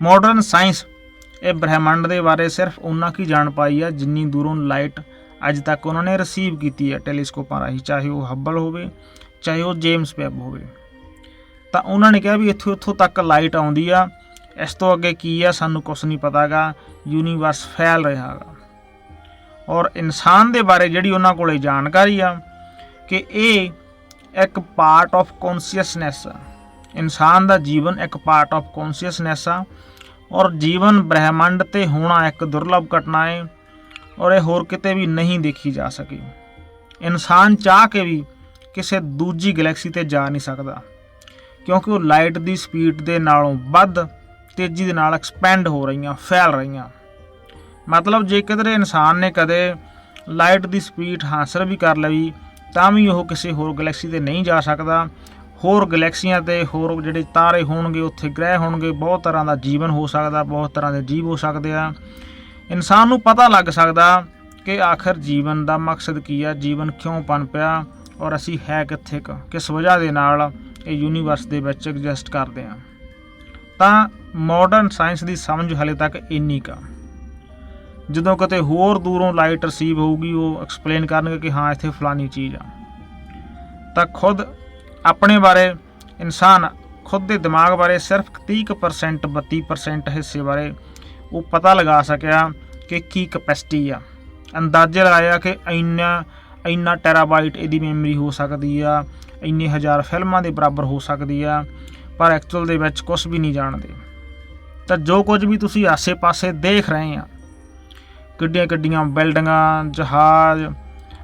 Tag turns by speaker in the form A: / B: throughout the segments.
A: Modern science ਇਹ ਬ੍ਰਹਿਮੰਡ ਦੇ ਬਾਰੇ ਸਿਰਫ ਉਹਨਾਂ ਕੀ ਜਾਣ ਪਾਈ ਆ ਜਿੰਨੀ ਦੂਰੋਂ ਲਾਈਟ ਅੱਜ ਤੱਕ ਉਹਨਾਂ ਨੇ ਰਿਸੀਵ ਕੀਤੀ ਹੈ ਟੈਲੀਸਕੋਪਾਂ ਰਾਹੀਂ, ਚਾਹੇ ਉਹ ਹੱਬਲ ਹੋਵੇ, ਚਾਹੇ ਉਹ ਜੇਮਸ ਵੈਬ ਹੋਵੇ। ਤਾਂ ਉਹਨਾਂ ਨੇ ਕਿਹਾ ਵੀ ਇੱਥੋਂ ਇੱਥੋਂ ਤੱਕ ਲਾਈਟ ਆਉਂਦੀ ਆ, ਇਸ ਤੋਂ ਅੱਗੇ ਕੀ ਆ ਸਾਨੂੰ ਕੁਝ ਨਹੀਂ ਪਤਾਗਾ ਯੂਨੀਵਰਸ ਫੈਲ ਰਿਹਾ ਹੈਗਾ ਔਰ ਇਨਸਾਨ ਦੇ ਬਾਰੇ ਜਿਹੜੀ ਉਹਨਾਂ ਕੋਲੇ ਜਾਣਕਾਰੀ ਆ, ਕਿ ਇਹ ਇੱਕ ਪਾਰਟ ਆਫ ਕੌਨਸ਼ੀਅਸਨੈਸ ਆ। ਇਨਸਾਨ ਦਾ ਜੀਵਨ ਇੱਕ ਪਾਰਟ ਆਫ ਕੌਨਸ਼ੀਅਸਨੈਸ ਆ ਔਰ ਜੀਵਨ ਬ੍ਰਹਿਮੰਡ ਤੇ ਹੋਣਾ ਇੱਕ ਦੁਰਲਭ ਘਟਨਾ ਹੈ ਔਰ ਇਹ ਹੋਰ ਕਿਤੇ ਵੀ ਨਹੀਂ ਦੇਖੀ ਜਾ ਸਕੀ। ਇਨਸਾਨ ਚਾਹ ਕੇ ਵੀ ਕਿਸੇ ਦੂਜੀ ਗੈਲੈਕਸੀ ਤੇ ਜਾ ਨਹੀਂ ਸਕਦਾ ਕਿਉਂਕਿ ਉਹ ਲਾਈਟ ਦੀ ਸਪੀਡ ਦੇ ਨਾਲੋਂ ਵੱਧ ਤੇਜ਼ੀ ਦੇ ਨਾਲ ਐਕਸਪੈਂਡ ਹੋ ਰਹੀਆਂ, ਫੈਲ ਰਹੀਆਂ। ਮਤਲਬ ਜੇ ਕਿਧਰੇ ਇਨਸਾਨ ਨੇ ਕਦੇ ਲਾਈਟ ਦੀ ਸਪੀਡ ਹਾਸਲ ਵੀ ਕਰ ਲਈ, ਤਾਂ ਵੀ ਉਹ ਕਿਸੇ ਹੋਰ ਗੈਲੈਕਸੀ ਤੇ ਨਹੀਂ ਜਾ ਸਕਦਾ ਹੋਰ ਗੈਲੈਕਸੀਆਂ ਤੇ ਹੋਰ ਜਿਹੜੇ ਤਾਰੇ ਹੋਣਗੇ, ਉੱਥੇ ਗ੍ਰਹਿ ਹੋਣਗੇ, ਬਹੁਤ ਤਰ੍ਹਾਂ ਦਾ ਜੀਵਨ ਹੋ ਸਕਦਾ, ਬਹੁਤ ਤਰ੍ਹਾਂ ਦੇ ਜੀਵ ਹੋ ਸਕਦੇ ਆ। ਇਨਸਾਨ ਨੂੰ ਪਤਾ ਲੱਗ ਸਕਦਾ ਕਿ ਆਖਰ ਜੀਵਨ ਦਾ ਮਕਸਦ ਕੀ ਆ, ਜੀਵਨ ਕਿਉਂ ਪਨ ਪਿਆ ਔਰ ਅਸੀਂ ਹੈ ਕਿੱਥੇ ਕੁ, ਕਿਸ ਵਜ੍ਹਾ ਦੇ ਨਾਲ ਇਹ ਯੂਨੀਵਰਸ ਦੇ ਵਿੱਚ ਐਗਜ਼ਿਸਟ ਕਰਦੇ ਆ। ਤਾਂ ਮਾਡਰਨ ਸਾਇੰਸ ਦੀ ਸਮਝ ਹਲੇ ਤੱਕ ਇੰਨੀ ਕਾ ਜਦੋਂ ਕਿਤੇ ਹੋਰ ਦੂਰੋਂ ਲਾਈਟ ਰਿਸੀਵ ਹੋਊਗੀ, ਉਹ ਐਕਸਪਲੇਨ ਕਰਨਗੇ ਕਿ ਹਾਂ, ਇੱਥੇ ਫਲਾਨੀ ਚੀਜ਼ ਆ। ਤਾਂ ਖੁਦ ਆਪਣੇ ਬਾਰੇ, ਇਨਸਾਨ ਖੁਦ ਦੇ ਦਿਮਾਗ ਬਾਰੇ ਸਿਰਫ 30% 32% ਹਿੱਸੇ ਬਾਰੇ ਉਹ ਪਤਾ ਲਗਾ ਸਕਿਆ ਕਿ ਕੀ ਕਪੈਸਿਟੀ ਆ। ਅੰਦਾਜ਼ੇ ਲਗਾਇਆ ਕਿ ਇੰਨਾ ਇੰਨਾ ਟੈਰਾਬਾਈਟ ਇਹਦੀ ਮੈਮਰੀ ਹੋ ਸਕਦੀ ਆ, ਇੰਨੇ ਹਜ਼ਾਰ ਫਿਲਮਾਂ ਦੇ ਬਰਾਬਰ ਹੋ ਸਕਦੀ ਆ, ਪਰ ਐਕਚੁਅਲ ਦੇ ਵਿੱਚ ਕੁਝ ਵੀ ਨਹੀਂ ਜਾਣਦੇ। ਤਾਂ ਜੋ ਕੁਝ ਵੀ ਤੁਸੀਂ ਆਸੇ-ਪਾਸੇ ਦੇਖ ਰਹੇ ਆ ਕਿੱਡੀਆਂ ਕਿੱਡੀਆਂ ਬਿਲਡਿੰਗਾਂ ਜਹਾਜ਼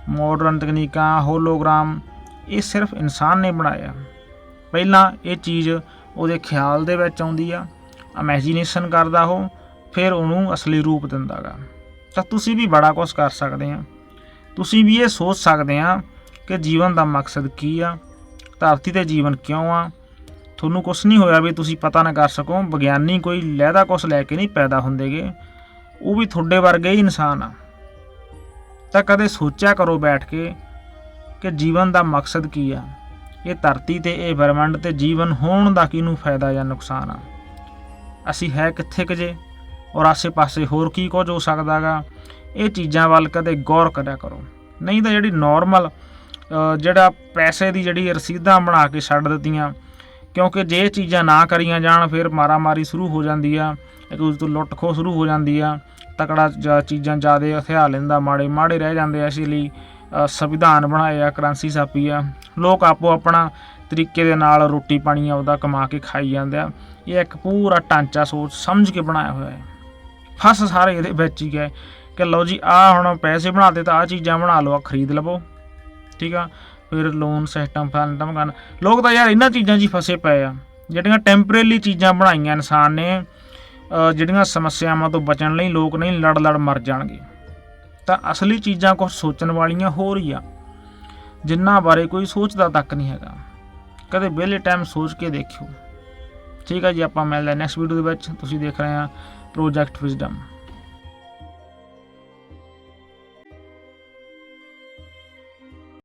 A: ਮਾਡਰਨ ਤਕਨੀਕਾਂ ਹੋਲੋਗ੍ਰਾਮ ਇਹ ਸਿਰਫ ਇਨਸਾਨ ਨੇ ਬਣਾਇਆ। ਪਹਿਲਾਂ ਇਹ ਚੀਜ਼ ਉਹਦੇ ਖਿਆਲ ਦੇ ਵਿੱਚ ਆਉਂਦੀ ਆ ਇਮੇਜਿਨੇਸ਼ਨ ਕਰਦਾ ਉਹ, ਫਿਰ ਉਹਨੂੰ ਅਸਲੀ ਰੂਪ ਦਿੰਦਾਗਾ ਤਾਂ ਤੁਸੀਂ ਵੀ ਬੜਾ ਕੁਝ ਕਰ ਸਕਦੇ ਆ। ਤੁਸੀਂ ਵੀ ਇਹ ਸੋਚ ਸਕਦੇ ਆ ਕਿ ਜੀਵਨ ਦਾ ਮਕਸਦ ਕੀ ਆ, ਧਰਤੀ ਤੇ ਜੀਵਨ ਕਿਉਂ ਆ? ਤੁਹਾਨੂੰ ਕੁਝ ਨਹੀਂ ਹੋਇਆ ਵੀ ਤੁਸੀਂ ਪਤਾ ਨਾ ਕਰ ਸਕੋ, ਵਿਗਿਆਨੀ ਕੋਈ ਲਹਿਦਾ ਕੁਝ ਲੈ ਕੇ ਨਹੀਂ ਪੈਦਾ ਹੁੰਦੇਗੇ। ਉਹ ਵੀ ਤੁਹਾਡੇ ਵਰਗੇ ਹੀ ਇਨਸਾਨ ਆ। ਤਾਂ ਕਦੇ ਸੋਚਿਆ ਕਰੋ ਬੈਠ ਕੇ ਕਿ ਜੀਵਨ ਦਾ ਮਕਸਦ ਕੀ ਆ? ਇਹ ਧਰਤੀ ਤੇ, ਇਹ ਬ੍ਰਹਿਮੰਡ ਤੇ ਜੀਵਨ ਹੋਣ ਦਾ ਕਿਹਨੂੰ ਫਾਇਦਾ ਜਾਂ ਨੁਕਸਾਨ ਆ? ਅਸੀਂ ਹੈ ਕਿੱਥੇ ਕੁ ਜੇ? ਔਰ ਆਸੇ-ਪਾਸੇ ਹੋਰ ਕੀ ਕੁਝ ਹੋ ਸਕਦਾਗਾ ਇਹ ਚੀਜ਼ਾਂ ਵੱਲ ਕਦੇ ਗੌਰ ਕਰਿਆ ਕਰੋ। ਨਹੀਂ ਤਾਂ ਜਿਹੜੀ ਨਾਰਮਲ ਜਿਹੜਾ ਪੈਸੇ ਦੀ ਜਿਹੜੀ ਰਸੀਦਾਂ ਬਣਾ ਕੇ ਛੱਡ ਦਿੱਤੀਆਂ, ਕਿਉਂਕਿ ਜੇ ਇਹ ਚੀਜ਼ਾਂ ਨਾ ਕਰੀਆਂ ਜਾਣ, ਫਿਰ ਮਾਰਾਮਾਰੀ ਸ਼ੁਰੂ ਹੋ ਜਾਂਦੀ ਆ, ਇੱਕ ਦੂਜੇ ਤੋਂ ਲੁੱਟ ਖੋਹ ਸ਼ੁਰੂ ਹੋ ਜਾਂਦੀ ਆ, ਤਕੜਾ ਜ- ਚੀਜ਼ਾਂ ਜ਼ਿਆਦਾ ਹਥਿਆਰ ਲੈਂਦਾ ਮਾੜੇ ਮਾੜੇ ਰਹਿ ਜਾਂਦੇ ਆ ਇਸ ਲਈ। ਸੰਵਿਧਾਨ ਬਣਾਏ ਆ, ਕਰੰਸੀ ਛਾਪੀ ਆ। ਲੋਕ ਆਪੋ ਆਪਣਾ ਤਰੀਕੇ ਦੇ ਨਾਲ ਰੋਟੀ ਪਾਣੀ ਆਪਦਾ ਕਮਾ ਕੇ ਖਾਈ ਜਾਂਦੇ ਆ। ਇਹ ਇੱਕ ਪੂਰਾ ਢਾਂਚਾ ਸੋਚ ਸਮਝ ਕੇ ਬਣਾਇਆ ਹੋਇਆ ਹੈ। ਫਸ ਸਾਰੇ ਇਹਦੇ ਵਿੱਚ ਹੀ ਗਏ ਕਿ ਲਓ ਜੀ ਆ ਹੁਣ ਪੈਸੇ ਬਣਾਤੇ ਤਾਂ ਆ ਚੀਜ਼ਾਂ ਬਣਾ ਲਓ ਆ ਖਰੀਦ ਲਵੋ। ਠੀਕ ਆ? ਫਿਰ ਲੋਨ ਸਿਸਟਮ ਫੈਲਟਮ ਕਰਨ ਲੋਕ ਤਾਂ ਯਾਰ ਇਹਨਾਂ ਚੀਜ਼ਾਂ 'ਚ ਹੀ ਫਸੇ ਪਏ ਆ। ਜਿਹੜੀਆਂ ਟੈਂਪਰੇਰੀ ਚੀਜ਼ਾਂ ਬਣਾਈਆਂ ਇਨਸਾਨ ਨੇ ਜਿਹੜੀਆਂ ਸਮੱਸਿਆਵਾਂ ਤੋਂ ਬਚਣ ਲਈ ਲੋਕ ਨਹੀਂ ਲੜ ਲੜ ਮਰ ਜਾਣਗੇ। ਤਾਂ ਅਸਲੀ ਚੀਜ਼ਾਂ ਕੁਝ ਸੋਚਣ ਵਾਲੀਆਂ ਹੋ ਆ ਜਿਨ੍ਹਾਂ ਬਾਰੇ ਕੋਈ ਸੋਚਦਾ ਤੱਕ ਨਹੀਂ ਹੈਗਾ। ਕਦੇ ਵਿਹਲੇ ਟਾਈਮ ਸੋਚ ਕੇ ਦੇਖਿਓ। ਠੀਕ ਹੈ ਜੀ, ਆਪਾਂ ਮਿਲਦੇ ਨੈਕਸਟ ਵੀਡੀਓ ਦੇ ਵਿੱਚ। ਤੁਸੀਂ ਦੇਖ ਰਹੇ ਆ ਪ੍ਰੋਜੈਕਟ ਵਿਜ਼ਡਮ